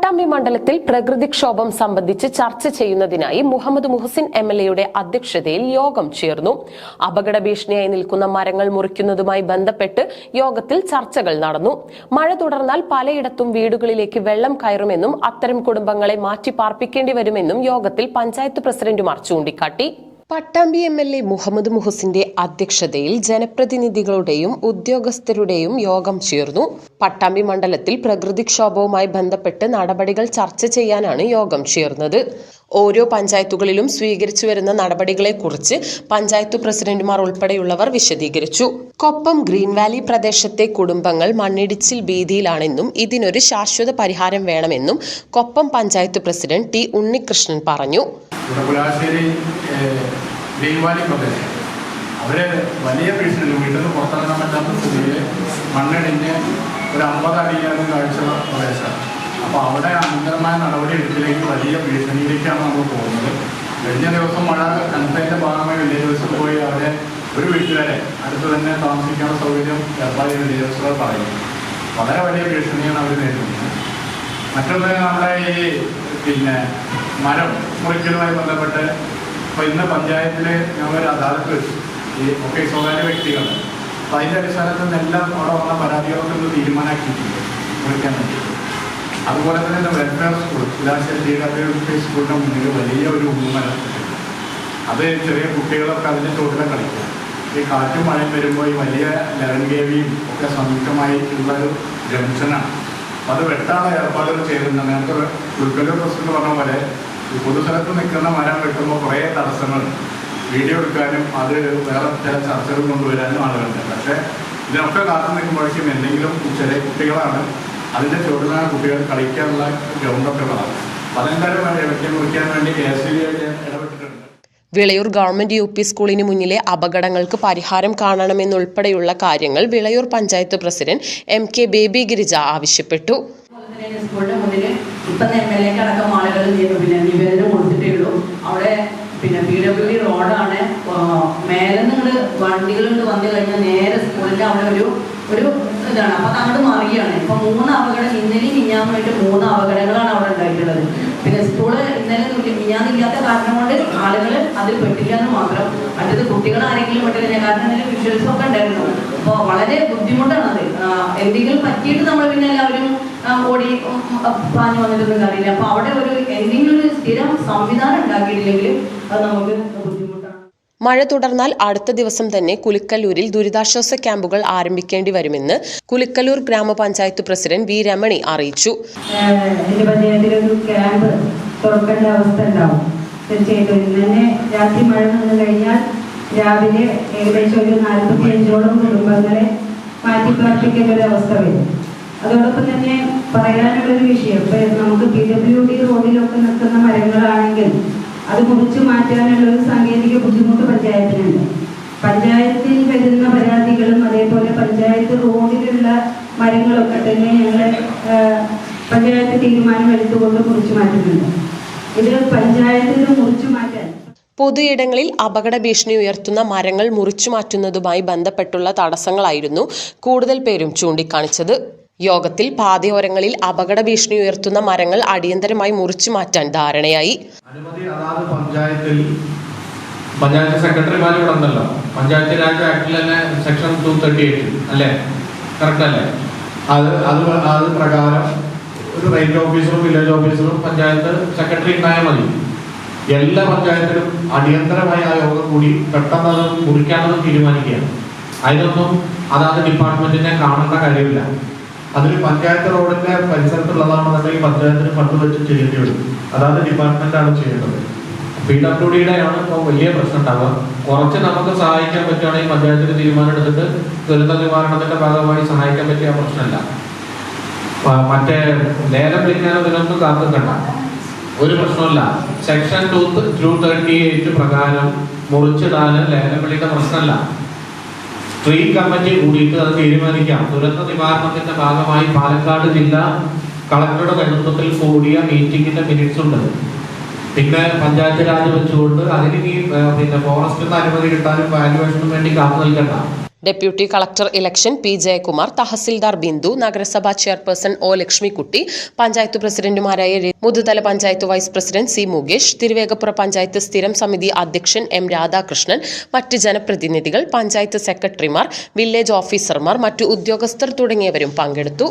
പട്ടാമ്പി മണ്ഡലത്തിൽ പ്രകൃതിക്ഷോഭം സംബന്ധിച്ച് ചർച്ച ചെയ്യുന്നതിനായി മുഹമ്മദ് മുഹസിൻ എം എൽ എയുടെ അധ്യക്ഷതയിൽ യോഗം ചേർന്നു. അപകട ഭീഷണിയായി നിൽക്കുന്ന മരങ്ങൾ മുറിക്കുന്നതുമായി ബന്ധപ്പെട്ട് യോഗത്തിൽ ചർച്ചകൾ നടന്നു. മഴ തുടർന്നാൽ പലയിടത്തും വീടുകളിലേക്ക് വെള്ളം കയറുമെന്നും അത്തരം കുടുംബങ്ങളെ മാറ്റി പാർപ്പിക്കേണ്ടി വരുമെന്നും യോഗത്തിൽ പഞ്ചായത്ത് പ്രസിഡന്റുമാർ ചൂണ്ടിക്കാട്ടി. Pattambi M L A Muhammad മുഹസിന്റെ അധ്യക്ഷതയിൽ ജനപ്രതിനിധികളുടെയും ഉദ്യോഗസ്ഥരുടെയും യോഗം ചേർന്നു. പട്ടാമ്പി മണ്ഡലത്തിൽ പ്രകൃതിക്ഷോഭവുമായി ബന്ധപ്പെട്ട് നടപടികൾ ചർച്ച ചെയ്യാനാണ് യോഗം ചേർന്നത്. ഓരോ പഞ്ചായത്തുകളിലും സ്വീകരിച്ചു വരുന്ന നടപടികളെക്കുറിച്ച് പഞ്ചായത്ത് പ്രസിഡന്റുമാർ ഉൾപ്പെടെയുള്ളവർ വിശദീകരിച്ചു. കൊപ്പം ഗ്രീൻ വാലി പ്രദേശത്തെ കുടുംബങ്ങൾ മണ്ണിടിച്ചിൽ ഭീതിയിലാണെന്നും ഇതിനൊരു ശാശ്വത പരിഹാരം വേണമെന്നും കൊപ്പം പഞ്ചായത്ത് പ്രസിഡന്റ് ടി ഉണ്ണികൃഷ്ണൻ പറഞ്ഞു. അവർ വലിയ ഭീഷണി വീട്ടിൽ നിന്ന് പുറത്തിറങ്ങാൻ പറ്റാത്ത സ്ഥിതിയിൽ മണ്ണിടിഞ്ഞ് ഒരു അമ്പത് അടിയാണ് കാഴ്ച പ്രദേശം അപ്പോൾ അവിടെ അനന്തരമായ നടപടി എടുത്തിലേക്ക് വലിയ ഭീഷണിയിലേക്കാണ് നമ്മൾ പോകുന്നത്. കഴിഞ്ഞ ദിവസം മഴ കനത്തതിന്റെ ഭാഗമായി വലിയ ദിവസം പോയി. അവിടെ ഒരു വീട്ടുകാരെ അടുത്ത് തന്നെ താമസിക്കാനുള്ള സൗകര്യം ഏർപ്പാട് വില്ലേജ് ഉദ്യോഗസ്ഥർ പറയും വളരെ വലിയ ഭീഷണിയാണ് അവർ നേരിടുന്നത്. മറ്റൊന്ന് നമ്മുടെ ഈ പിന്നെ മരം മുറിക്കലുമായി ബന്ധപ്പെട്ട് ഇപ്പോൾ ഇന്ന് പഞ്ചായത്തിൽ ഞങ്ങൾ അദാലത്ത് വെച്ചു. ഈ ഒക്കെ സ്വകാര്യ വ്യക്തികൾ. അപ്പോൾ അതിന്റെ അടിസ്ഥാനത്തിൽ നിന്നെല്ലാം അവിടെ വന്ന പരാതികളൊക്കെ ഒന്ന് തീരുമാനമാക്കിയിട്ടുണ്ട് മുറിക്കാൻ വേണ്ടി അതുപോലെ തന്നെ വെൽഫെയർ സ്കൂൾ ഇലാശ്ശേരി ജി സ്കൂളിന്റെ മുന്നിൽ വലിയ ഒരു ഊമരം അത് ചെറിയ കുട്ടികളൊക്കെ അതിന്റെ ചോട്ടിലെ കളിക്കുക. ഈ കാറ്റും മഴയും വരുമ്പോൾ ഈ വലിയ ലരങ്കേവിയും ഒക്കെ സംയുക്തമായി ഉള്ള ഒരു ജംഗ്ഷനാണ്. അപ്പോൾ അത് വെട്ടാണ് ഏർപ്പാടുകൾ ചെയ്തിരുന്നത് നേരത്തെ ഉൾക്കലൂർ പ്രശ്നം പറഞ്ഞ പോലെ ഈ പൊതുസ്ഥലത്ത് നിൽക്കുന്ന മരം വെട്ടുമ്പോൾ കുറേ തടസ്സങ്ങൾ. വീഡിയോ എടുക്കാനും അത് വേറെ ചില ചർച്ചകൾ കൊണ്ടുവരാനും ആളുകളുണ്ട്. പക്ഷേ ഇതിനൊക്കെ കാത്തു നിൽക്കുമ്പോഴേക്കും എന്തെങ്കിലും ചെറിയ കുട്ടികളാണ് അതിന്റെ ചുവടിലാണ് കുട്ടികൾ കളിക്കാനുള്ള ഗ്രൗണ്ടൊക്കെ ഉള്ളതാണ് അതെന്തായാലും ഇടയ്ക്ക് കുറിക്കാൻ വേണ്ടി കെ എസ് ഇടപെട്ടിട്ടുണ്ട്. വിളയൂർ ഗവൺമെന്റ് യു പി സ്കൂളിന് മുന്നിലെ അപകടങ്ങൾക്ക് പരിഹാരം കാണണമെന്നുൾപ്പെടെയുള്ള കാര്യങ്ങൾ Vilayur panchayat president M K Baby Girija ആവശ്യപ്പെട്ടു പിന്നെ പി ഡബ്ല്യു ഡി റോഡാണ് മേലെ നിങ്ങൾ വണ്ടികളുണ്ട് വന്നു കഴിഞ്ഞാൽ നേരെ സ്കൂളിന്റെ അവിടെ ഒരു ഒരു ഇതാണ്. അപ്പൊ അങ്ങോട്ട് മറിയാണ് ഇപ്പൊ മൂന്ന് അപകടം ഇന്നലെയും മിഞ്ഞാന്നുമായിട്ട് മൂന്ന് അപകടങ്ങളാണ് അവിടെ ഉണ്ടായിട്ടുള്ളത്. പിന്നെ സ്കൂൾ ഇന്നലെ മിഞ്ഞാന്നില്ലാത്ത കാരണം കൊണ്ട് ആളുകൾ അതിൽ പെട്ടില്ല എന്ന് മാത്രം. മറ്റത് കുട്ടികൾ ആരെങ്കിലും പെട്ടില്ല. കാരണം ഇന്നലെ വിഷ്വൽസ് ഒക്കെ ഉണ്ടായിരുന്നു. അപ്പോൾ വളരെ ബുദ്ധിമുട്ടാണ് അത് എന്തെങ്കിലും പറ്റിയിട്ട് നമ്മൾ പിന്നെ എല്ലാവരും ഓടി പാഞ്ഞു വന്നിട്ടൊന്നും കാര്യമില്ല. അപ്പൊ അവിടെ ഒരു എന്തെങ്കിലും ഒരു സ്ഥിരം സംവിധാനം ഉണ്ടാക്കിയിട്ടില്ലെങ്കിൽ അത് നമുക്ക് മഴ തുടർന്നാൽ അടുത്ത ദിവസം തന്നെ കുലിക്കല്ലൂരിൽ ദുരിതാശ്വാസ ക്യാമ്പുകൾ ആരംഭിക്കേണ്ടി വരുമെന്ന് കുലിക്കല്ലൂർ ഗ്രാമപഞ്ചായത്ത് പ്രസിഡന്റ് വി രമണി അറിയിച്ചു. ക്യാമ്പ് തുറക്കേണ്ട അവസ്ഥ ഉണ്ടാവും. തന്നെ രാത്രി മഴ നിന്ന് കഴിഞ്ഞാൽ രാവിലെ ഏകദേശം ഒരു നാൽപ്പത്തി അഞ്ചോളം കുടുംബങ്ങളെ മാറ്റിപ്പാർപ്പിക്കേണ്ട ഒരു അവസ്ഥ വരും. അതോടൊപ്പം തന്നെ പറയാനുള്ളൊരു വിഷയം ഇപ്പം നമുക്ക് പി ഡബ്ല്യു ഡി റോഡിലൊക്കെ നിൽക്കുന്ന മരങ്ങളാണെങ്കിൽ അത് മുറിച്ച് മാറ്റാനുള്ള ഒരു സാങ്കേതിക ബുദ്ധിമുട്ട് പഞ്ചായത്തിനുണ്ട് പഞ്ചായത്തിൽ വരുന്ന പരാതികളും അതേപോലെ പഞ്ചായത്ത് റോഡിലുള്ള മരങ്ങളൊക്കെ തന്നെ ഞങ്ങൾ പഞ്ചായത്ത് തീരുമാനം എടുത്തുകൊണ്ട് മുറിച്ചു മാറ്റുന്നുണ്ട്. ഇത് പഞ്ചായത്തിൽ മുറിച്ചു മാറ്റാൻ പൊതുയിടങ്ങളിൽ അപകട ഭീഷണി ഉയർത്തുന്ന മരങ്ങൾ മുറിച്ചു മാറ്റുന്നതുമായി ബന്ധപ്പെട്ടുള്ള തടസ്സങ്ങളായിരുന്നു കൂടുതൽ പേരും ചൂണ്ടിക്കാണിച്ചത്. യോഗത്തിൽ പാതയോരങ്ങളിൽ അപകട ഭീഷണി ഉയർത്തുന്ന മരങ്ങൾ അടിയന്തരമായി മുറിച്ചു മാറ്റാൻ ധാരണയായി. അനുമതി അതാത് പഞ്ചായത്തിൽ പഞ്ചായത്ത് സെക്രട്ടറിമാർ ഇവിടെ ഉണ്ടല്ലോ. പഞ്ചായത്ത് രാജ് ആക്ടിൽ തന്നെ സെക്ഷൻ ടു തേർട്ടി എയ്റ്റ് അല്ലേ? കറക്റ്റ് അല്ലേ? അത് അത് അത് പ്രകാരം ഒരു റേഞ്ച് ഓഫീസറും വില്ലേജ് ഓഫീസറും പഞ്ചായത്ത് സെക്രട്ടറി ഉണ്ടായാൽ മതി. എല്ലാ പഞ്ചായത്തിലും അടിയന്തരമായി ആ യോഗം കൂടി പെട്ടെന്ന് അത് മുറിക്കാമെന്ന് തീരുമാനിക്കുകയാണ്. അതിനൊന്നും അതാത് ഡിപ്പാർട്ട്മെന്റിനെ കാണേണ്ട കാര്യമില്ല. അതിൽ പഞ്ചായത്ത് റോഡിന്റെ പരിസരത്തുള്ളതാണെന്നുണ്ടെങ്കിൽ പഞ്ചായത്തിന് ഫണ്ട് വെച്ച് ചെയ്യേണ്ടി വരും. അതാത് ആണ് ചെയ്യേണ്ടത്. പി ഡബ്ല്യു ആണ് ഇപ്പോൾ വലിയ പ്രശ്നം ഉണ്ടാവുക. കുറച്ച് നമുക്ക് സഹായിക്കാൻ പറ്റുകയാണെങ്കിൽ പഞ്ചായത്തിന് തീരുമാനം എടുത്തിട്ട് ദുരന്ത നിവാരണത്തിന്റെ ഭാഗമായി സഹായിക്കാൻ പറ്റിയ പ്രശ്നമല്ല. മറ്റേ ലേലം വിളിക്കാനോ ഇതിനൊന്നും കാത്തിക്കണ്ട. ഒരു പ്രശ്നമല്ല section two two thirty eight പ്രകാരം മുറിച്ചിടാന് ലേലം വിളിയുടെ പ്രശ്നമല്ല. സ്ട്രീറ്റ് കമ്മിറ്റി കൂടിയിട്ട് അത് തീരുമാനിക്കാം. ദുരന്ത നിവാരണത്തിന്റെ ഭാഗമായി പാലക്കാട് ജില്ലാ കളക്ടറുടെ നേതൃത്വത്തിൽ കൂടിയ മീറ്റിംഗിന്റെ മിനിറ്റ്സ് ഉണ്ട്. പിന്നെ പഞ്ചായത്ത് രാജ് വെച്ചുകൊണ്ട് അതിന് ഈ പിന്നെ ഫോറസ്റ്റിൽ നിന്ന് അനുമതി കിട്ടാനും വാല്യുവേഷനും വേണ്ടി കാത്തു നിൽക്കണ്ട. Deputy collector election P Jayakumar tahsildar Bindu നഗരസഭാ ചെയർപേഴ്സൺ ഒ ലക്ഷ്മിക്കുട്ടി പഞ്ചായത്ത് പ്രസിഡന്റുമാരായ Muthuthala panchayat vice president C Mukesh Thiruvegappura panchayat സ്ഥിരം സമിതി അധ്യക്ഷൻ എം രാധാകൃഷ്ണൻ മറ്റ് ജനപ്രതിനിധികൾ പഞ്ചായത്ത് സെക്രട്ടറിമാർ വില്ലേജ് ഓഫീസർമാർ മറ്റു ഉദ്യോഗസ്ഥർ തുടങ്ങിയവരും പങ്കെടുത്തു.